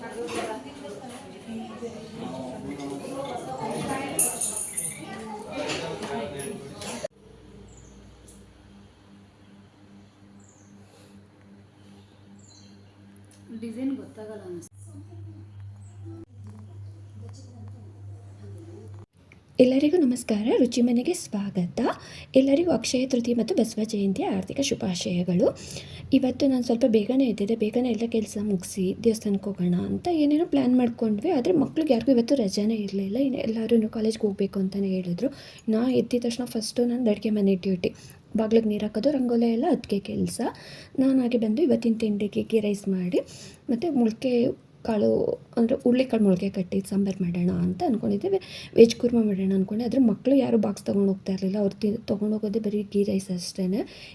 Gracias. ಎಲ್ಲರಿಗೂ ನಮಸ್ಕಾರ. ರುಚಿ ಮನೆಗೆ ಸ್ವಾಗತ. ಎಲ್ಲರಿಗೂ ಅಕ್ಷಯ ತೃತೀಯ ಮತ್ತು ಬಸವ ಜಯಂತಿಯ ಆರ್ಥಿಕ ಶುಭಾಶಯಗಳು. ಇವತ್ತು ನಾನು ಸ್ವಲ್ಪ ಬೇಗನೆ ಎದ್ದಿದ್ದೆ. ಬೇಗನೆ ಎಲ್ಲ ಕೆಲಸ ಮುಗಿಸಿ ದೇವಸ್ಥಾನಕ್ಕೆ ಹೋಗೋಣ ಅಂತ ಏನೇನೋ ಪ್ಲ್ಯಾನ್ ಮಾಡ್ಕೊಂಡ್ವಿ. ಆದರೆ ಮಕ್ಳಿಗೆ ಯಾರಿಗೂ ಇವತ್ತು ರಜಾನೇ ಇರಲಿಲ್ಲ. ಇನ್ನು ಎಲ್ಲರೂ ಕಾಲೇಜ್ಗೆ ಹೋಗಬೇಕು ಅಂತಲೇ ಹೇಳಿದ್ರು. ನಾ ಎದ್ದಿದ ತಕ್ಷಣ ಫಸ್ಟು ನಾನು ಅಡುಗೆ ಮನೆ ಡ್ಯೂಟಿ ಬಾಗ್ಲಿಗೆ ನೀರು ಹಾಕೋದು, ರಂಗೋಲೆ ಎಲ್ಲ ಅದಕ್ಕೆ ಕೆಲಸ. ನಾನು ಹಾಗೆ ಬಂದು ಇವತ್ತಿನ ತಿಂಡಿಗೆ ಗೀ ರೈಸ್ ಮಾಡಿ ಮತ್ತು ಮೊಳಕೆ ಕಾಳು ಅಂದರೆ ಹುರುಳಿಕಾಳು ಮೊಳಕೆ ಕಟ್ಟಿ ಸಾಂಬಾರು ಮಾಡೋಣ ಅಂತ ಅಂದ್ಕೊಂಡಿದ್ದೀವಿ ವೆಜ್ ಕುರ್ಮ ಮಾಡೋಣ ಅಂದ್ಕೊಂಡೆ ಆದರೆ ಮಕ್ಕಳು ಯಾರು ಬಾಕ್ಸ್ ತೊಗೊಂಡು ಹೋಗ್ತಾ ಇರಲಿಲ್ಲ. ಅವ್ರು ತಿ ತೊಗೊಂಡೋಗೋದೇ ಬರೀ ಗೀ ರೈಸ್ ಅಷ್ಟೇ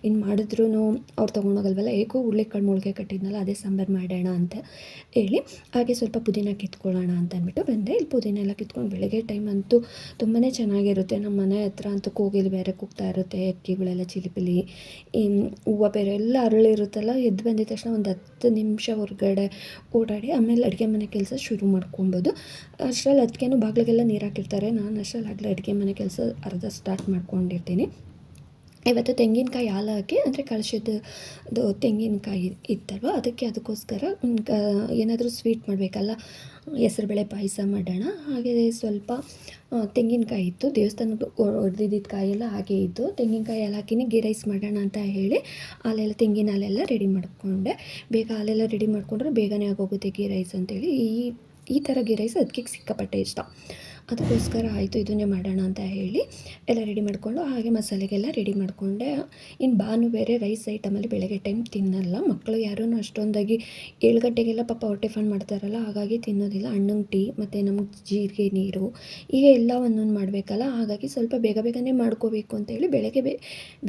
ಇನ್ನು ಮಾಡಿದ್ರೂ ಅವ್ರು ತೊಗೊಂಡೋಗಲ್ವಲ್ಲ ಏಕೋ ಹುರುಳಿಕಾಳು ಮೊಳಕೆ ಕಟ್ಟಿದ್ನಲ್ಲ, ಅದೇ ಸಾಂಬಾರು ಮಾಡೋಣ ಅಂತ ಹೇಳಿ ಹಾಗೆ ಸ್ವಲ್ಪ ಪುದೀನ ಕಿತ್ಕೊಳ್ಳೋಣ ಅಂತ ಅಂದ್ಬಿಟ್ಟು ಬಂದೆ. ಇಲ್ಲಿ ಪುದೀನ ಎಲ್ಲ ಕಿತ್ಕೊಂಡು ಬೆಳಗ್ಗೆ ಟೈಮ್ ಅಂತೂ ತುಂಬಾ ಚೆನ್ನಾಗಿರುತ್ತೆ. ನಮ್ಮ ಮನೆ ಹತ್ರ ಅಂತೂ ಕೋಗಿಲು ಬೇರೆ ಕೂಗ್ತಾ ಇರುತ್ತೆ, ಅಕ್ಕಿಗಳೆಲ್ಲ ಚಿಲಿಪಿಲಿ ಹೂವು ಬೇರೆ ಎಲ್ಲ ಅರಳಿರುತ್ತಲ್ಲ, ಎದ್ದು ಬಂದಿದ ತಕ್ಷಣ ಒಂದು ಹತ್ತು ನಿಮಿಷ ಹೊರಗಡೆ ಓಡಾಡಿ ಆಮೇಲೆ ಅಡುಗೆ ಮನೆ ಕೆಲಸ ಶುರು ಮಾಡ್ಕೊಬೋದು. ಅಷ್ಟರಲ್ಲಿ ಅದಕ್ಕೇನು ಬಾಗಿಲಿಗೆಲ್ಲ ನೀರು ಹಾಕಿರ್ತಾರೆ. ನಾನು ಅಷ್ಟರಲ್ಲಿ ಆಗಲೇ ಅಡುಗೆ ಮನೆ ಕೆಲಸ ಅರ್ಧ ಸ್ಟಾರ್ಟ್ ಮಾಡ್ಕೊಂಡಿರ್ತೀನಿ. ಇವತ್ತು ತೆಂಗಿನಕಾಯಿ ಹಾಲು ಹಾಕಿ, ಅಂದರೆ ಕಳಿಸಿದ್ದು ತೆಂಗಿನಕಾಯಿ ಇತ್ತಲ್ವ, ಅದಕ್ಕೆ ಅದಕ್ಕೋಸ್ಕರ ಏನಾದರೂ ಸ್ವೀಟ್ ಮಾಡಬೇಕಲ್ಲ ಹೆಸರುಬೇಳೆ ಪಾಯಸ ಮಾಡೋಣ. ಹಾಗೆ ಸ್ವಲ್ಪ ತೆಂಗಿನಕಾಯಿ ಇತ್ತು. ದೇವಸ್ಥಾನಕ್ಕೆ ಹೊಡೆದಿದ್ದ ಕಾಯೆಲ್ಲ ಹಾಗೆ ಇತ್ತು. ತೆಂಗಿನಕಾಯಿ ಎಲ್ಲ ಹಾಕಿನಿ ಗೀ ರೈಸ್ ಮಾಡೋಣ ಅಂತ ಹೇಳಿ ಹಾಲೆಲ್ಲ ತೆಂಗಿನ ಹಾಲೆಲ್ಲ ರೆಡಿ ಮಾಡಿಕೊಂಡೆ. ಬೇಗ ಹಾಲೆಲ್ಲ ರೆಡಿ ಮಾಡಿಕೊಂಡ್ರೆ ಬೇಗನೆ ಆಗೋಗುತ್ತೆ ಗೀ ರೈಸ್ ಅಂತೇಳಿ. ಈ ಈ ಥರ ಗೀ ರೈಸ್ ಅದಕ್ಕೆ ಸಿಕ್ಕಾಪಟ್ಟೆ ಇಷ್ಟ. ಅದಕ್ಕೋಸ್ಕರ ಆಯಿತು ಇದನ್ನೇ ಮಾಡೋಣ ಅಂತ ಹೇಳಿ ಎಲ್ಲ ರೆಡಿ ಮಾಡಿಕೊಂಡು, ಹಾಗೆ ಮಸಾಲೆಗೆಲ್ಲ ರೆಡಿ ಮಾಡಿಕೊಂಡೆ. ಇನ್ನು ಬಾನು ಬೇರೆ ರೈಸ್ ಐಟಮಲ್ಲಿ ಬೆಳಗ್ಗೆ ಟೈಮ್ ತಿನ್ನಲ್ಲ. ಮಕ್ಕಳು ಯಾರೂ ಅಷ್ಟೊಂದಾಗಿ ಏಳು ಗಂಟೆಗೆಲ್ಲ ಪಾಪ ಹೊಟ್ಟೆ ಫಂಡ್ ಮಾಡ್ತಾರಲ್ಲ, ಹಾಗಾಗಿ ತಿನ್ನೋದಿಲ್ಲ. ಹಣ್ಣಂಗೆ ಟೀ, ಮತ್ತು ನಮಗೆ ಜೀರಿಗೆ ನೀರು ಈಗ ಎಲ್ಲ ಒಂದೊಂದು ಮಾಡಬೇಕಲ್ಲ. ಹಾಗಾಗಿ ಸ್ವಲ್ಪ ಬೇಗ ಬೇಗನೆ ಮಾಡ್ಕೋಬೇಕು ಅಂತೇಳಿ ಬೆಳಗ್ಗೆ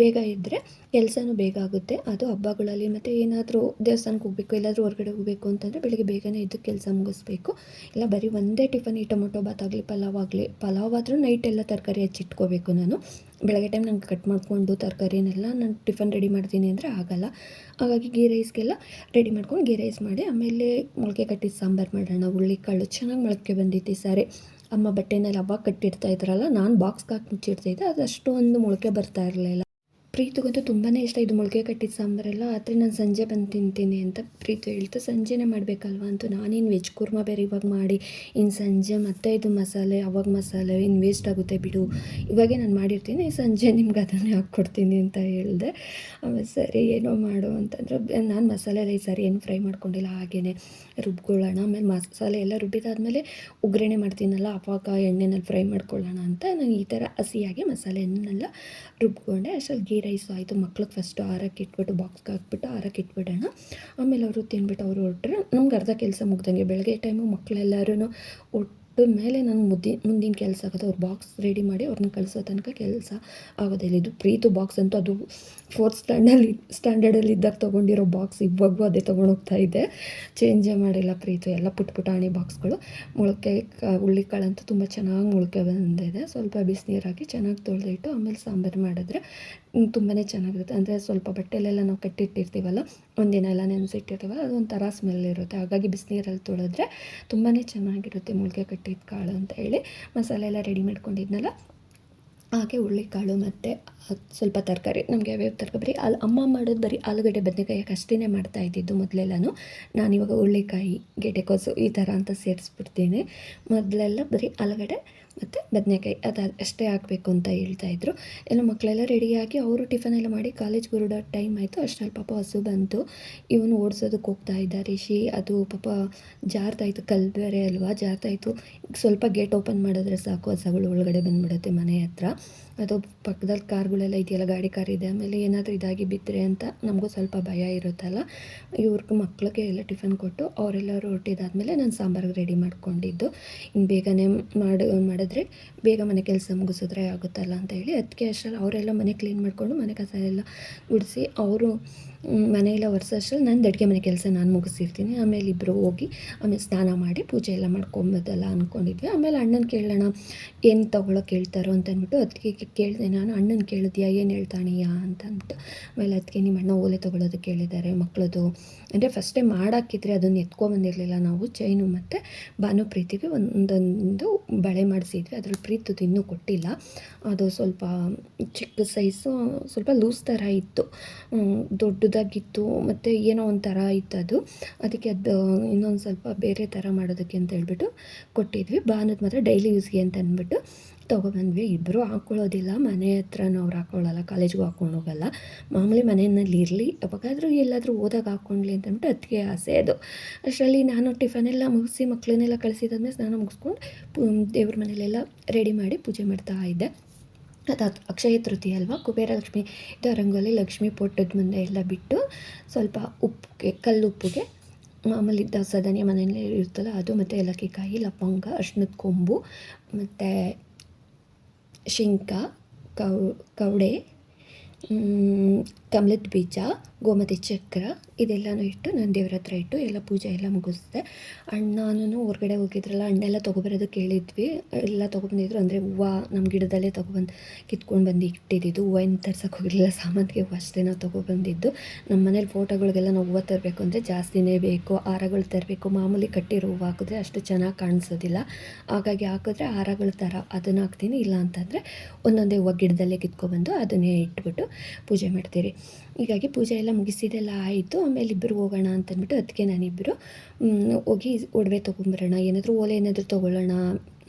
ಬೇಗ ಇದ್ದರೆ ಕೆಲಸನೂ ಬೇಗ ಆಗುತ್ತೆ. ಅದು ಹಬ್ಬಗಳಲ್ಲಿ ಮತ್ತು ಏನಾದರೂ ದೇವಸ್ಥಾನಕ್ಕೆ ಹೋಗಬೇಕು, ಎಲ್ಲಾದರೂ ಹೊರಗಡೆ ಹೋಗಬೇಕು ಅಂತಂದರೆ ಬೆಳಗ್ಗೆ ಬೇಗನೆ ಇದ್ದು ಕೆಲಸ ಮುಗಿಸ್ಬೇಕು. ಇಲ್ಲ ಬರೀ ಒಂದೇ ಟಿಫನ್ ಈ ಟೊಮೊಟೊ, ಬಾತ್ ಆಗಲಿ ಪಲಾವ್ ಆಗಲಿ ಪಲಾವ್ ಆದರೂ ನೈಟ್ ಎಲ್ಲ ತರಕಾರಿ ಹಚ್ಚಿಟ್ಕೋಬೇಕು ನಾನು. ಬೆಳಗ್ಗೆ ಟೈಮ್ ನಂಗೆ ಕಟ್ ಮಾಡಿಕೊಂಡು ತರಕಾರಿನೆಲ್ಲ ನಾನು ಟಿಫನ್ ರೆಡಿ ಮಾಡ್ತೀನಿ ಅಂದರೆ ಆಗಲ್ಲ. ಹಾಗಾಗಿ ಗೀ ರೈಸ್ಗೆಲ್ಲ ರೆಡಿ ಮಾಡ್ಕೊಂಡು ಗೀ ರೈಸ್ ಮಾಡಿ, ಆಮೇಲೆ ಮೊಳಕೆ ಕಟ್ಟಿದ ಸಾಂಬಾರು ಮಾಡೋಣ. ಹುಳ್ಳಿಕಾಳು ಚೆನ್ನಾಗಿ ಮೊಳಕೆ ಬಂದಿತ್ತು ಸಾರಿ. ಅಮ್ಮ ಬಟ್ಟೆನಲ್ಲಿ ಅವಾಗ ಕಟ್ಟಿಡ್ತಾ ಇದ್ರಲ್ಲ, ನಾನು ಬಾಕ್ಸ್ಗೆ ಹಾಕಿ ಮುಚ್ಚಿಡ್ತಿದ್ದೆ ಅದು ಅಷ್ಟೊಂದು ಮೊಳಕೆ ಬರ್ತಾ ಇರಲಿಲ್ಲ. ಪ್ರೀತಿಗಂತೂ ತುಂಬಾ ಇಷ್ಟ. ಇದು ಮೊಳಕೆ ಕಟ್ಟಿದ ಸಾಂಬಾರೆಲ್ಲ ಆದರೆ ನಾನು ಸಂಜೆ ಬಂದು ತಿಂತೀನಿ ಅಂತ ಪ್ರೀತಿ ಹೇಳ್ತು ಸಂಜೆನೇ ಮಾಡಬೇಕಲ್ವ ಅಂತೂ ನಾನೇನು ವೆಜ್ ಕುರ್ಮ ಬೇರೆ ಇವಾಗ ಮಾಡಿ. ಇನ್ನು ಸಂಜೆ ಮತ್ತೆ ಇದು ಮಸಾಲೆ, ಅವಾಗ ಮಸಾಲೆ ಇನ್ನು ವೇಸ್ಟ್ ಆಗುತ್ತೆ ಬಿಡು. ಇವಾಗೇ ನಾನು ಮಾಡಿರ್ತೀನಿ, ಸಂಜೆ ನಿಮ್ಗೆ ಅದನ್ನೇ ಹಾಕ್ಕೊಡ್ತೀನಿ ಅಂತ ಹೇಳಿದೆ. ಆಮೇಲೆ ಸರಿ, ಏನೋ ಮಾಡು ಅಂತಂದ್ರೆ. ನಾನು ಮಸಾಲೆ ಎಲ್ಲ ಈ ಸರಿ ಏನು ಫ್ರೈ ಮಾಡ್ಕೊಂಡಿಲ್ಲ. ಹಾಗೇ ರುಬ್ಕೊಳ್ಳೋಣ. ಆಮೇಲೆ ಮಸಾಲೆ ಎಲ್ಲ ರುಬ್ಬಿದಾದಮೇಲೆ ಒಗ್ಗರಣೆ ಮಾಡ್ತೀನಲ್ಲ, ಅವಾಗ ಎಣ್ಣೆನಲ್ಲಿ ಫ್ರೈ ಮಾಡ್ಕೊಳ್ಳೋಣ ಅಂತ. ನಾನು ಈ ಥರ ಹಸಿಯಾಗಿ ಮಸಾಲೆಯನ್ನೆಲ್ಲ ರುಬ್ಕೊಂಡೆ. ಅಷ್ಟಲ್ಲಿ ಗೀ ರೈಸ್ ಆಯಿತು, ಮಕ್ಳಿಗೆ ಫಸ್ಟು ಆರಕ್ಕೆ ಇಟ್ಬಿಟ್ಟು ಬಾಕ್ಸ್ಗೆ ಹಾಕ್ಬಿಟ್ಟು ಆರಕ್ಕೆ ಇಟ್ಬಿಡೋಣ. ಆಮೇಲೆ ಅವರು ತಿನ್ಬಿಟ್ಟು ಅವರು ಹೊರಟ್ರೆ ನಮ್ಗೆ ಅರ್ಧ ಕೆಲಸ ಮುಗ್ದಂಗೆ. ಬೆಳಗ್ಗೆ ಟೈಮು ಮಕ್ಕಳೆಲ್ಲರೂ ಒಟ್ಟ ಮೇಲೆ ನಾನು ಮುದ್ದಿ, ಮುಂದಿನ ಕೆಲಸ ಆಗೋದು ಅವ್ರು ಬಾಕ್ಸ್ ರೆಡಿ ಮಾಡಿ ಅವ್ರನ್ನ ಕಳಿಸೋ ತನಕ ಕೆಲಸ ಆಗೋದಿಲ್ಲ ಇದು ಪ್ರೀತು ಬಾಕ್ಸ್ ಅಂತೂ ಅದು ಫೋರ್ತ್ ಸ್ಟ್ಯಾಂಡಲ್ಲಿ ಸ್ಟ್ಯಾಂಡರ್ಡಲ್ಲಿ ಇದ್ದಾಗ ತೊಗೊಂಡಿರೋ ಬಾಕ್ಸ್ ಇವಾಗೂ ಅದೇ ತೊಗೊಂಡೋಗ್ತಾ ಇದೆ. ಚೇಂಜೇ ಮಾಡಿಲ್ಲ ಪ್ರೀತು. ಎಲ್ಲ ಪುಟ್ ಪುಟಾಣಿ ಬಾಕ್ಸ್ಗಳು ಮೊಳಕೆ ಹುಳ್ಳಿಕಾಳಂತೂ ತುಂಬ ಚೆನ್ನಾಗಿ ಮೊಳಕೆ ಬಂದಿದೆ. ಸ್ವಲ್ಪ ಬಿಸಿನೀರು ಹಾಕಿ ಚೆನ್ನಾಗಿ ತೊಳೆದಿಟ್ಟು ಆಮೇಲೆ ಸಾಂಬಾರು ಮಾಡಿದ್ರೆ ತುಂಬಾ ಚೆನ್ನಾಗಿರುತ್ತೆ. ಅಂದರೆ ಸ್ವಲ್ಪ ಬಟ್ಟೆಲೆಲ್ಲ ನಾವು ಕಟ್ಟಿಟ್ಟಿರ್ತೀವಲ್ಲ, ಒಂದಿನ ಎಲ್ಲ ನೆನೆಸಿಟ್ಟಿರ್ತೀವಲ್ಲ ಅದು ಒಂಥರ ಸ್ಮೆಲ್ ಇರುತ್ತೆ. ಹಾಗಾಗಿ ಬಿಸಿನೀರಲ್ಲಿ ತೊಳೆದ್ರೆ ತುಂಬಾ ಚೆನ್ನಾಗಿರುತ್ತೆ ಮೊಳಕೆ ಕಟ್ಟಿದ ಕಾಳು ಅಂತ ಹೇಳಿ. ಮಸಾಲೆ ಎಲ್ಲ ರೆಡಿ ಮಾಡ್ಕೊಂಡಿದ್ನಲ್ಲ, ಹಾಗೆ ಹುರುಳಿಕಾಳು ಮತ್ತು ಸ್ವಲ್ಪ ತರಕಾರಿ. ನಮಗೆ ಯಾವ್ಯಾವ ತರಕಾರಿ? ಬರೀ ಅಲ್ಲಿ ಅಮ್ಮ ಮಾಡೋದು ಬರೀ ಆಲೂಗಡ್ಡೆ, ಬದನೆಕಾಯಿ ಅಷ್ಟೇ ಮಾಡ್ತಾ ಇದ್ದಿದ್ದು ಮೊದಲೆಲ್ಲನೂ. ನಾನಿವಾಗ ಹುರುಳಿಕಾಯಿ ಗೆಡೆಕೋಸು ಈ ಥರ ಅಂತ ಸೇರಿಸ್ಬಿಡ್ತೀನಿ. ಮೊದಲೆಲ್ಲ ಬರೀ ಆಲೂಗಡ್ಡೆ ಮತ್ತು ಬದನೆಕಾಯಿ ಅದು ಅಷ್ಟೇ ಹಾಕಬೇಕು ಅಂತ ಹೇಳ್ತಾ ಹೇಳ್ತಾಯಿದ್ರು ಎಲ್ಲ ಮಕ್ಕಳೆಲ್ಲ ರೆಡಿಯಾಗಿ ಅವರು ಟಿಫನ್ ಎಲ್ಲ ಮಾಡಿ ಕಾಲೇಜ್ಗೆ ಹೊರಡೋ ಟೈಮ್ ಆಯಿತು. ಅಷ್ಟರಲ್ಲಿ ಪಾಪ ಹಸು ಬಂತು. ಇವನು ಓಡಿಸೋದಕ್ಕೆ ಹೋಗ್ತಾ ಇದ್ದ ರಿಷಿ. ಅದು ಪಾಪ ಜಾರ್ತಾಯಿತ್ತು ಕಲ್ಲು ಬೇರೆ ಅಲ್ವಾ? ಜಾರ್ತಾಯಿತ್ತು ಸ್ವಲ್ಪ ಗೇಟ್ ಓಪನ್ ಮಾಡಿದ್ರೆ ಸಾಕು. ಹಸುಗಳು ಒಳಗಡೆ ಬಂದುಬಿಡುತ್ತೆ ಮನೆ ಹತ್ರ. ಅದು ಪಕ್ಕದಲ್ಲಿ ಕಾರ್ಗಳೆಲ್ಲ ಇದೆಯಲ್ಲ, ಗಾಡಿ ಕಾರ್ ಇದೆ, ಆಮೇಲೆ ಏನಾದರೂ ಇದಾಗಿ ಬಿದ್ದರೆ ಅಂತ ನಮಗೂ ಸ್ವಲ್ಪ ಭಯ ಇರುತ್ತಲ್ಲ. ಇವ್ರಿಗೆ ಮಕ್ಕಳಿಗೆ ಎಲ್ಲ ಟಿಫನ್ ಕೊಟ್ಟು ಅವರೆಲ್ಲರೂ ಹೊರಟಿದ್ದಾದ್ಮೇಲೆ ನಾನು ಸಾಂಬಾರ್ಗೆ ರೆಡಿ ಮಾಡ್ಕೊಂಡಿದ್ದು. ಇನ್ನು ಬೇಗನೆ ಮಾಡಿ, ಮಾಡಿದ್ರೆ ಬೇಗ ಮನೆ ಕೆಲಸ ಮುಗಿಸಿದ್ರೆ ಆಗುತ್ತಲ್ಲ ಅಂತ ಹೇಳಿ ಅದಕ್ಕೆ ಅಷ್ಟರಲ್ಲಿ ಅವರೆಲ್ಲ ಮನೆ ಕ್ಲೀನ್ ಮಾಡಿಕೊಂಡು ಮನೆ ಕಸ ಎಲ್ಲ ಗುಡಿಸಿ ಅವರು ಮನೆಯೆಲ್ಲ ಒರೆಸೋಷ್ಟ್ರಲ್ಲಿ ನಾನು ಅಡುಗೆ ಮನೆ ಕೆಲಸ ನಾನು ಮುಗಿಸಿರ್ತೀನಿ. ಆಮೇಲೆ ಇಬ್ಬರು ಹೋಗಿ ಆಮೇಲೆ ಸ್ನಾನ ಮಾಡಿ ಪೂಜೆ ಎಲ್ಲ ಮಾಡ್ಕೊಂಬೋದಲ್ಲ ಅಂದ್ಕೊಂಡಿದ್ವಿ ಆಮೇಲೆ ಅಣ್ಣನ ಕೇಳೋಣ ಏನು ತೊಗೊಳಕ್ಕೆ ಹೇಳ್ತಾರೋ ಅಂತ ಅಂದ್ಬಿಟ್ಟು ಅದಕ್ಕೆ ಕೇಳಿದೆ, ನಾನು ಅಣ್ಣನ ಕೇಳಿದ್ಯಾ, ಏನು ಹೇಳ್ತಾನೆಯಾ? ಅಂತ ಅಂದ್ಬಿಟ್ಟು ಆಮೇಲೆ ಅದಕ್ಕೆ ನಿಮ್ಮ ಅಣ್ಣ ಓಲೆ ತೊಗೊಳೋದಕ್ಕೆ ಕೇಳಿದ್ದಾರೆ ಮಕ್ಕಳದು ಅಂದರೆ ಫಸ್ಟೇ ಮಾಡಾಕಿದ್ರೆ ಅದನ್ನು ಎತ್ಕೊಬಂದಿರಲಿಲ್ಲ ನಾವು, ಚೈನು ಮತ್ತು ಭಾನುಪ್ರೀತಿಗೆ ಒಂದೊಂದು ಬಳೆ ಮಾಡಿಸಿದ್ವಿ. ಅದ್ರಲ್ಲಿ ಪ್ರೀತು ಇನ್ನೂ ಕೊಟ್ಟಿಲ್ಲ. ಅದು ಸ್ವಲ್ಪ ಚಿಕ್ಕ ಸೈಜು ಸ್ವಲ್ಪ ಲೂಸ್ ಥರ ಇತ್ತು. ದೊಡ್ಡದಾಗಿತ್ತು, ಮತ್ತು ಏನೋ ಒಂಥರ ಇತ್ತು ಅದು. ಅದಕ್ಕೆ ಅದು ಇನ್ನೊಂದು ಸ್ವಲ್ಪ ಬೇರೆ ಥರ ಮಾಡೋದಕ್ಕೆ ಅಂತ ಹೇಳ್ಬಿಟ್ಟು ಕೊಟ್ಟಿದ್ವಿ. ಬಾನದ ಮಾತ್ರ ಡೈಲಿ ಯೂಸ್ಗೆ ಅಂತ ಅಂದ್ಬಿಟ್ಟು. ತೊಗೊಬಂದ್ವಿ. ಇಬ್ಬರು ಹಾಕ್ಕೊಳ್ಳೋದಿಲ್ಲ ಮನೆ ಹತ್ರನೂ ಅವ್ರು ಹಾಕ್ಕೊಳ್ಳಲ್ಲ ಕಾಲೇಜ್ಗೂ ಹಾಕ್ಕೊಂಡು ಹೋಗಲ್ಲ. ಮಾಮೂಲಿ ಮನೆಯಲ್ಲಿ ಇರಲಿ. ಯಾವಾಗಾದರೂ ಎಲ್ಲಾದರೂ ಓದಾಗ ಹಾಕ್ಕೊಂಡ್ಲಿ ಅಂತ ಅಂದ್ಬಿಟ್ಟು ಅದಕ್ಕೆ ಆಸೆ ಅದು. ಅಷ್ಟರಲ್ಲಿ ನಾನು ಟಿಫನೆಲ್ಲ ಮುಗಿಸಿ ಮಕ್ಕಳನ್ನೆಲ್ಲ ಕಳಿಸಿದಾದ್ಮೇಲೆ ಸ್ನಾನ ಮುಗಿಸ್ಕೊಂಡು ಪೂ ದೇವ್ರ ಮನೇಲೆಲ್ಲ ರೆಡಿ ಮಾಡಿ ಪೂಜೆ ಮಾಡ್ತಾ ಇದ್ದೆ. ಅದು ಅಕ್ಷಯ ತೃತೀಯ ಅಲ್ವಾ? ಕುಬೇರ ಲಕ್ಷ್ಮಿ, ಇದು ರಂಗೋಲಿ ಲಕ್ಷ್ಮಿ ಪೊಟ್ಟದ ಮುಂದೆ ಎಲ್ಲ ಬಿಟ್ಟು ಸ್ವಲ್ಪ ಉಪ್ಪಿಗೆ, ಕಲ್ಲು ಉಪ್ಪಿಗೆ, ಮಾಮೂಲಿ ದವಸ ಧಾನ್ಯ ಮನೆಯಲ್ಲೇ ಇರುತ್ತಲ್ಲ ಅದು ಮತ್ತು ಏಲಕ್ಕಿಕಾಯಿ ಲವಂಗ, ಅರ್ಶಿನದ ಕೊಂಬು, ಮತ್ತು ಶಿಂಕ ಕೌ ಕವಡೆ ಕಮಲದ ಬೀಜ ಗೋಮತಿ ಚಕ್ರ, ಇದೆಲ್ಲನೂ ಇಟ್ಟು ನಾನು ದೇವ್ರ ಹತ್ರ ಇಟ್ಟು ಎಲ್ಲ ಪೂಜೆ ಎಲ್ಲ ಮುಗಿಸ್ದೆ. ಅಣ್ಣನೂ ಹೊರಗಡೆ ಹೋಗಿದ್ರಲ್ಲ, ಅಣ್ಣೆಲ್ಲ ತೊಗೊಬರೋದು ಕೇಳಿದ್ವಿ. ಎಲ್ಲ ತೊಗೊಬಂದಿದ್ರು ಅಂದರೆ ಹೂವು ನಮ್ಮ ಗಿಡದಲ್ಲೇ ತೊಗೊಬಂದು ಕಿತ್ಕೊಂಡು ಬಂದು ಇಟ್ಟಿದ್ದು ಹೂವು ಏನು ತರ್ಸೋಕೆ ಹೋಗಿರಲಿಲ್ಲ ಸಾಮಂತಿಗೆ ಹೂವು ಅಷ್ಟೇ ನಾವು ತೊಗೊಬಂದಿದ್ದು. ನಮ್ಮ ಮನೇಲಿ ಫೋಟೋಗಳಿಗೆಲ್ಲ ನಾವು ಹೂವು ತರಬೇಕು ಅಂದರೆ ಜಾಸ್ತಿನೇ ಬೇಕು. ಹಾರಗಳು ತರಬೇಕು. ಮಾಮೂಲಿ ಕಟ್ಟಿರೋ ಹೂವು ಹಾಕಿದ್ರೆ ಅಷ್ಟು ಚೆನ್ನಾಗಿ ಕಾಣಿಸೋದಿಲ್ಲ. ಹಾಗಾಗಿ ಹಾಕಿದ್ರೆ ಹಾರಗಳ ಥರ ಅದನ್ನು ಹಾಕ್ತೀನಿ. ಇಲ್ಲ ಅಂತಂದರೆ, ಒಂದೊಂದೇ ಹೂವು ಗಿಡದಲ್ಲೇ ಕಿತ್ಕೊಬಂದು ಅದನ್ನೇ ಇಟ್ಬಿಟ್ಟು ಪೂಜೆ ಮಾಡ್ತೀರಿ. ಹೀಗಾಗಿ ಪೂಜೆ ಎಲ್ಲ ಮುಗಿಸಿದೆಲ್ಲ ಆಯಿತು. ಆಮೇಲೆ ಇಬ್ಬರು ಹೋಗೋಣ ಅಂತಂದ್ಬಿಟ್ಟು ಅದಕ್ಕೆ ನಾನಿಬ್ಬರು ಹೋಗಿ ಒಡವೆ ತೊಗೊಂಬರೋಣ, ಏನಾದರೂ ಓಲೆ ಏನಾದರೂ ತೊಗೊಳ್ಳೋಣ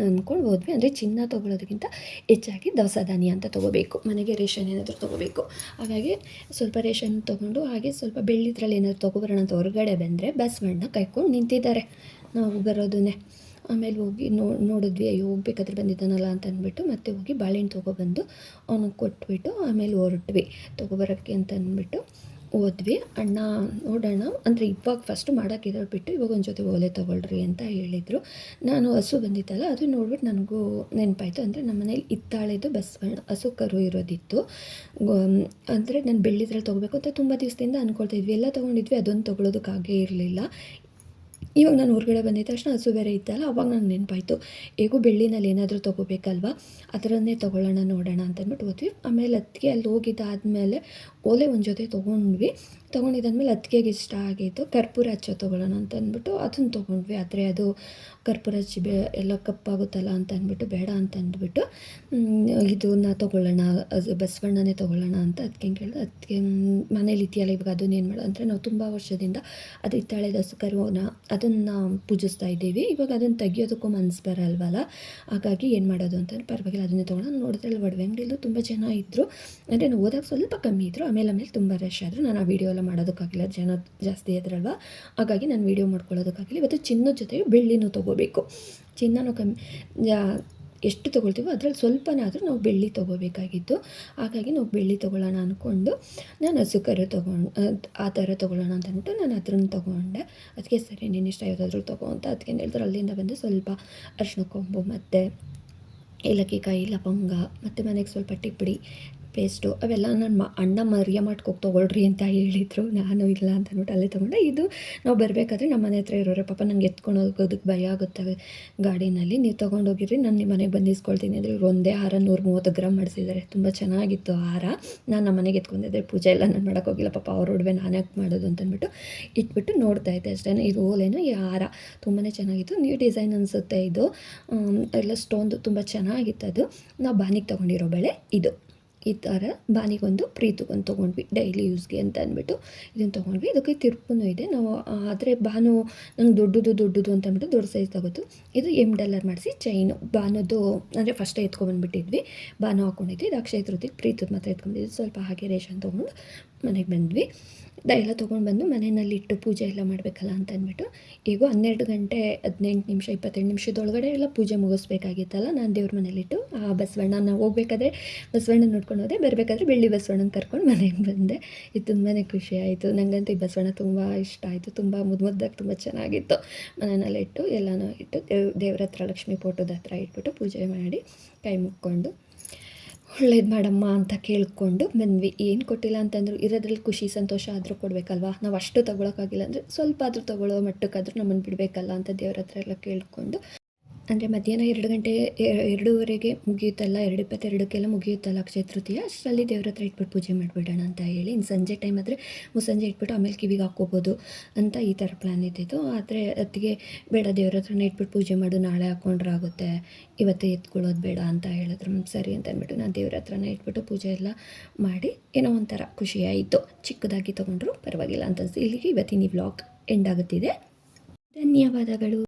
ಅಂದ್ಕೊಂಡು ಹೋದ್ವಿ. ಅಂದರೆ ಚಿನ್ನ ತೊಗೊಳೋದಕ್ಕಿಂತ ಹೆಚ್ಚಾಗಿ ದವಸ ಧಾನ್ಯ ಅಂತ ತೊಗೋಬೇಕು. ಮನೆಗೆ ರೇಷನ್ ಏನಾದರೂ ತೊಗೋಬೇಕು. ಹಾಗಾಗಿ ಸ್ವಲ್ಪ ರೇಷನ್ ತೊಗೊಂಡು, ಹಾಗೆ ಸ್ವಲ್ಪ ಬೆಳ್ಳಿದ್ರಲ್ಲಿ ಏನಾದರೂ ತೊಗೊಬರೋಣ ಅಂತ ಹೊರಗಡೆ ಬಂದರೆ ಬಸವಣ್ಣ ಕೈಕೊಂಡು ನಿಂತಿದ್ದಾರೆ. ನಾವು ಬರೋದನ್ನೇ. ಆಮೇಲೆ ಹೋಗಿ ನೋ, ನೋಡಿದ್ವಿ, ಅಯ್ಯೋ, ಹೋಗ್ಬೇಕಾದ್ರೆ ಬಂದಿದ್ದಾನಲ್ಲ ಅಂತ ಅಂದ್ಬಿಟ್ಟು ಮತ್ತೆ ಹೋಗಿ ಬಾಳೆಹಣ್ಣು ತೊಗೊಬಂದು ಅವನಿಗೆ ಕೊಟ್ಬಿಟ್ಟು ಆಮೇಲೆ ಹೊರಟ್ವಿ. ತೊಗೊಬರೋಕ್ಕೆ ಅಂತ ಅಂದ್ಬಿಟ್ಟು ಹೋದ್ವಿ. ಅಣ್ಣ ನೋಡೋಣ. ಅಂದರೆ ಇವಾಗ ಫಸ್ಟು ಮಾಡೋಕ್ಕಿರೋ ಬಿಟ್ಟು ಇವಾಗ ಒಂದು ಜೊತೆ ಓಲೆ ತೊಗೊಳ್ರಿ ಅಂತ ಹೇಳಿದರು. ನಾನು ಹಸು ಬಂದಿತ್ತಲ್ಲ ಅದು ನೋಡ್ಬಿಟ್ಟು ನನಗೂ ನೆನಪಾಯಿತು. ಅಂದರೆ ನಮ್ಮ ಮನೇಲಿ ಇತ್ತಾಳೆದು ಬಸವಣ್ಣ ಹಸು ಕರು ಇರೋದಿತ್ತು ಅಂದರೆ ನಾನು ಬೆಳ್ಳಿದ್ರಲ್ಲಿ ತೊಗೋಬೇಕು ಅಂತ ತುಂಬ ದಿವಸದಿಂದ ಅಂದ್ಕೊಳ್ತಾ ಇದ್ವಿ. ಎಲ್ಲ ತೊಗೊಂಡಿದ್ವಿ, ಅದೊಂದು ತೊಗೊಳೋದಕ್ಕಾಗೇ ಇರಲಿಲ್ಲ. ಇವಾಗ ನಾನು ಹೊರಗಡೆ ಬಂದಿದ್ದ ತಕ್ಷಣ ಹಸು ಬೇರೆ ಇತ್ತಲ್ಲ, ಅವಾಗ ನಂಗೆ ನೆನಪಾಯ್ತು. ಹೇಗೂ ಬೆಳ್ಳಿನಲ್ಲಿ ಏನಾದರೂ ತೊಗೋಬೇಕಲ್ವ? ಅದರನ್ನೇ ತೊಗೊಳ್ಳೋಣ ನೋಡೋಣ ಅಂತಂದ್ಬಿಟ್ಟು ಹೋದ್ವಿ. ಆಮೇಲೆ ಅದಕ್ಕೆ ಅಲ್ಲಿ ಹೋಗಿದ್ದಾದಮೇಲೆ ಓಲೆ ಒಂದು ಜೊತೆ ತೊಗೊಂಡ್ವಿ. ತೊಗೊಂಡಿದ್ದಾದ್ಮೇಲೆ ಅತ್ತಿಗೆಗೆ ಇಷ್ಟ ಆಗಿತ್ತು ಕರ್ಪೂರ ಹಚ್ಚ ತೊಗೊಳ್ಳೋಣ ಅಂತ ಅಂದ್ಬಿಟ್ಟು ಅದನ್ನು ತೊಗೊಂಡ್ವಿ. ಆದರೆ ಅದು ಕರ್ಪೂರ ಹಚ್ಚಿ ಬೇ ಎಲ್ಲ ಕಪ್ಪಾಗುತ್ತಲ್ಲ ಅಂತ ಅಂದ್ಬಿಟ್ಟು, ಬೇಡ ಅಂತ ಅಂದ್ಬಿಟ್ಟು ಇದನ್ನ ತೊಗೊಳ್ಳೋಣ, ಅದು ಬಸವಣ್ಣನೇ ತೊಗೊಳ್ಳೋಣ ಅಂತ ಅದಕ್ಕೆ ಕೇಳಿದೆ. ಅದಕ್ಕೆ ಮನೇಲಿ ಇದೆಯಲ್ಲ ಇವಾಗ ಅದನ್ನೇನು ಮಾಡೋ ಅಂದರೆ, ನಾವು ತುಂಬ ವರ್ಷದಿಂದ ಅದು ಹಿತ್ತಾಳೆ ದಸು ಕರುವನ್ನ ಅದನ್ನು ಪೂಜಿಸ್ತಾ ಇದ್ದೀವಿ. ಇವಾಗ ಅದನ್ನು ತೆಗಿಯೋದಕ್ಕೂ ಮನಸ್ಸು ಬರಲ್ವಲ್ಲ? ಹಾಗಾಗಿ ಏನು ಮಾಡೋದು ಅಂತಂದ್ರೆ ಪರವಾಗಿಲ್ಲ, ಅದನ್ನೇ ತೊಗೊಳ್ಳೋಣ. ನೋಡಿದ್ರೆ ಅಲ್ಲಿ ಒಡವೆ ಅಂಗಡಿಯಲ್ಲೂ ತುಂಬ ಜನ ಇದ್ದರು ಅಂದರೆ, ನಾವು ಓದೋಕ್ಕೆ ಸ್ವಲ್ಪ ಕಮ್ಮಿ ಇದ್ದರು ಆಮೇಲೆ ಆಮೇಲೆ ತುಂಬ ರಶ್ ಆದರು. ನಾನು ಆ ವಿಡಿಯೋ ಎಲ್ಲ ಮಾಡೋದಕ್ಕಾಗಿಲ್ಲ, ಜನ ಜಾಸ್ತಿ ಇದ್ರಲ್ವ? ಹಾಗಾಗಿ ನಾನು ವೀಡಿಯೋ ಮಾಡ್ಕೊಳ್ಳೋದಕ್ಕಾಗಿಲ್ಲ. ಇವತ್ತು ಚಿನ್ನದ ಜೊತೆಗೆ ಬೆಳ್ಳಿನೂ ತೊಗೋಬೇಕು. ಚಿನ್ನನೂ ಕಮ್ಮಿ ಎಷ್ಟು ತೊಗೊಳ್ತೀವೋ ಅದರಲ್ಲಿ ಸ್ವಲ್ಪನಾದರೂ ನಾವು ಬೆಳ್ಳಿ ತೊಗೋಬೇಕಾಗಿತ್ತು. ಹಾಗಾಗಿ ನಾವು ಬೆಳ್ಳಿ ತೊಗೊಳ್ಳೋಣ ಅಂದ್ಕೊಂಡು ನಾನು ಹಸು ಕರು ತೊಗೊಂಡು, ಆ ಥರ ತೊಗೊಳ್ಳೋಣ ಅಂತ ಅಂದ್ಬಿಟ್ಟು ನಾನು ಅದನ್ನು ತೊಗೊಂಡೆ. ಅದಕ್ಕೆ ಸರಿ ನೀನು ಇಷ್ಟ ಯಾವುದಾದ್ರೂ ತೊಗೋ ಅಂತ ಅದಕ್ಕೆ ಹೇಳಿದ್ರು ಅಲ್ಲಿಂದ ಬಂದು ಸ್ವಲ್ಪ ಅರಿಶಿನ ಕೊಂಬು ಮತ್ತು ಏಲಕ್ಕಿ ಕಾಯಿ, ಲವಂಗ ಮತ್ತು ಮನೆಗೆ ಸ್ವಲ್ಪ ಟಿಪ್ಪಡಿ ಪೇಸ್ಟು ಅವೆಲ್ಲ ನನ್ನ ಮ, ಅಣ್ಣ ಮರಿಯ ಹೋಗಿ ತೊಗೊಳ್ರಿ ಅಂತ ಹೇಳಿದರು. ನಾನು ಇಲ್ಲ ಅಂತ ಅಂದ್ಬಿಟ್ಟು ಅಲ್ಲೇ ತೊಗೊಂಡೆ. ಇದು ನಾವು ಬರಬೇಕಾದ್ರೆ ನಮ್ಮ ಮನೆ ಹತ್ರ ಇರೋರೆ. ಪಾಪ ನಂಗೆ ಎತ್ಕೊಂಡು ಹೋಗೋದಕ್ಕೆ ಭಯ ಆಗುತ್ತೆ ಗಾಡಿನಲ್ಲಿ. ನೀವು ತೊಗೊಂಡೋಗಿರಿ ನಾನು ನಿಮ್ಮ ಮನೆಗೆ ಬಂದಿಸ್ಕೊಳ್ತೀನಿ ಅಂದರೆ ಇವ್ರು ಒಂದೇ ಹಾರ ನೂರು ಮೂವತ್ತು ಗ್ರಾಮ್ ಮಾಡಿಸಿದ್ದಾರೆ. ತುಂಬ ಚೆನ್ನಾಗಿತ್ತು ಹಾರ. ನಾನು ನಮ್ಮ ಮನೆಗೆ ಎತ್ಕೊಂಡಿದ್ದೆ ಪೂಜೆ ಎಲ್ಲ ನಾನು ಮಾಡೋಕ್ಕೋಗಿಲ್ಲ ಪಾಪ ಅವ್ರ ಒಡವೆ ನಾನು ಯಾಕೆ ಮಾಡೋದು ಅಂತಂದ್ಬಿಟ್ಟು ಇಟ್ಬಿಟ್ಟು ನೋಡ್ತಾ ಇದ್ದೆ ಅಷ್ಟೇ. ಇದು ಓಲೇನು ಈ ಹಾರ. ತುಂಬಾ ಚೆನ್ನಾಗಿತ್ತು. ನ್ಯೂ ಡಿಸೈನ್ ಅನಿಸುತ್ತೆ ಇದು. ಎಲ್ಲ ಸ್ಟೋನ್ದು ತುಂಬ ಚೆನ್ನಾಗಿತ್ತು ಅದು. ನಾವು ಬಾನಿಗೆ ತೊಗೊಂಡಿರೋ ಬೆಳೆ ಇದು. ಈ ಥರ ಬಾನಿಗೊಂದು ಪ್ರೀತಿಗೊಂದು ತೊಗೊಂಡ್ವಿ ಡೈಲಿ ಯೂಸ್ಗೆ ಅಂತ ಅಂದ್ಬಿಟ್ಟು ಇದನ್ನು ತೊಗೊಂಡ್ವಿ. ಇದಕ್ಕೆ ತಿರುಪುನೂ ಇದೆ. ನಾವು ಆದರೆ ಬಾನು ನಂಗೆ ದೊಡ್ಡದು ದೊಡ್ಡದು ಅಂತ ಅಂದ್ಬಿಟ್ಟು ದೊಡ್ಡ ಸೈಜ್ ತಗೋತು. ಇದು ಎಂ ಡಾಲರ್ ಮಾಡಿಸಿ ಚೈನು ಬಾನದು ಅಂದರೆ ಫಸ್ಟೇ ಎತ್ಕೊಂಡ್ಬಂದ್ಬಿಟ್ಟಿದ್ವಿ ಬಾನು ಹಾಕ್ಕೊಂಡಿದ್ವಿ ಇದು ಅಕ್ಷಯ ತೃತಿ ಪ್ರೀತದ ಮಾತ್ರ ಎತ್ಕೊಂಡಿದ್ವಿ. ಸ್ವಲ್ಪ ಹಾಗೆ ರೇಷನ್ ತೊಗೊಂಡು ಮನೆಗೆ ಬಂದ್ವಿ. ಎಲ್ಲ ತೊಗೊಂಡು ಬಂದು ಮನೆಯಲ್ಲಿ ಇಟ್ಟು ಪೂಜೆ ಎಲ್ಲ ಮಾಡಬೇಕಲ್ಲ ಅಂತ ಅಂದ್ಬಿಟ್ಟು, ಈಗ ಹನ್ನೆರಡು ಗಂಟೆ ಹದಿನೆಂಟು ನಿಮಿಷ ಇಪ್ಪತ್ತೆರಡು ನಿಮಿಷದೊಳಗಡೆ ಎಲ್ಲ ಪೂಜೆ ಮುಗಿಸ್ಬೇಕಾಗಿತ್ತಲ್ಲ, ನಾನು ದೇವ್ರ ಮನೇಲಿಟ್ಟು ಆ ಬಸವಣ್ಣ ನಾವು ಹೋಗ್ಬೇಕಾದ್ರೆ ಬಸವಣ್ಣ ನೋಡ್ಕೊಂಡು ಹೋದೆ, ಬರಬೇಕಾದ್ರೆ ಬೆಳ್ಳಿ ಬಸವಣ್ಣನ ಕರ್ಕೊಂಡು ಮನೆಗೆ ಬಂದೆ. ಇದು ತುಂಬಾ ಖುಷಿ ಆಯಿತು. ನನಗಂತೂ ಈ ಬಸವಣ್ಣ ತುಂಬ ಇಷ್ಟ ಆಯಿತು. ತುಂಬ ಮುದ್ದು ಮುದ್ದಾಗಿ ತುಂಬ ಚೆನ್ನಾಗಿತ್ತು. ಮನೆಯಲ್ಲಿಟ್ಟು ಎಲ್ಲನೂ ಇಟ್ಟು ದೇವ್ ದೇವ್ರ ಹತ್ರ ಲಕ್ಷ್ಮೀ ಫೋಟೋದ ಹತ್ರ ಇಟ್ಬಿಟ್ಟು ಪೂಜೆ ಮಾಡಿ ಕೈ ಮುಕ್ಕೊಂಡು ಒಳ್ಳೇದು ಮಾಡಮ್ಮ ಅಂತ ಕೇಳಿಕೊಂಡು ಬಂದ್ವಿ ಏನು ಕೊಟ್ಟಿಲ್ಲ ಅಂತಂದ್ರು, ಇರೋದ್ರಲ್ಲಿ ಖುಷಿ, ಸಂತೋಷ ಆದರೂ ಕೊಡಬೇಕಲ್ವಾ? ನಾವು ಅಷ್ಟು ತೊಗೊಳಕ್ಕಾಗಿಲ್ಲ ಅಂದರೆ ಸ್ವಲ್ಪ ಆದರೂ ತಗೊಳ್ಳೋ ಮಟ್ಟಕ್ಕಾದರೂ ನಮ್ಮನ್ನು ಬಿಡಬೇಕಲ್ಲ ಅಂತ ದೇವ್ರ ಹತ್ರ ಎಲ್ಲ ಕೇಳಿಕೊಂಡು ಅಂದರೆ ಮಧ್ಯಾಹ್ನ ಎರಡು ಗಂಟೆ ಎರಡೂವರೆಗೆ ಮುಗಿಯುತ್ತಲ್ಲ, ಎರಡು ಇಪ್ಪತ್ತೆರಡಕ್ಕೆಲ್ಲ ಮುಗಿಯುತ್ತಲ್ಲ ಅಕ್ಷಯ ತೃತೀಯ ಅಷ್ಟರಲ್ಲಿ ದೇವ್ರ ಹತ್ರ ಇಟ್ಬಿಟ್ಟು ಪೂಜೆ ಮಾಡಿಬಿಡೋಣ ಅಂತ ಹೇಳಿ ಇನ್ನು ಸಂಜೆ ಟೈಮ್ ಆದರೆ ಮುಸ್ಸಂಜೆ ಇಟ್ಬಿಟ್ಟು ಆಮೇಲೆ ಕಿವಿಗೆ ಹಾಕ್ಕೋಬೋದು ಅಂತ ಈ ಥರ ಪ್ಲ್ಯಾನ್ ಇದ್ದಿತ್ತು ಆದರೆ ಅತ್ತಿಗೆ ಬೇಡ, ದೇವ್ರ ಹತ್ರನೇ ಇಟ್ಬಿಟ್ಟು ಪೂಜೆ ಮಾಡು, ನಾಳೆ ಹಾಕ್ಕೊಂಡ್ರೆ ಆಗುತ್ತೆ, ಇವತ್ತೇ ಎತ್ಕೊಳ್ಳೋದು ಬೇಡ ಅಂತ ಹೇಳಿದ್ರು. ಸರಿ ಅಂತ ಅಂದ್ಬಿಟ್ಟು ನಾನು ದೇವ್ರ ಹತ್ರನೇ ಇಟ್ಬಿಟ್ಟು ಪೂಜೆ ಎಲ್ಲ ಮಾಡಿ ಏನೋ ಒಂಥರ ಖುಷಿಯಾಯಿತು. ಚಿಕ್ಕದಾಗಿ ತೊಗೊಂಡ್ರು ಪರವಾಗಿಲ್ಲ ಅಂತ. ಇಲ್ಲಿಗೆ ಇವತ್ತಿನ ಈ ಬ್ಲಾಗ್ ಎಂಡ್ ಆಗುತ್ತಿದೆ. ಧನ್ಯವಾದಗಳು.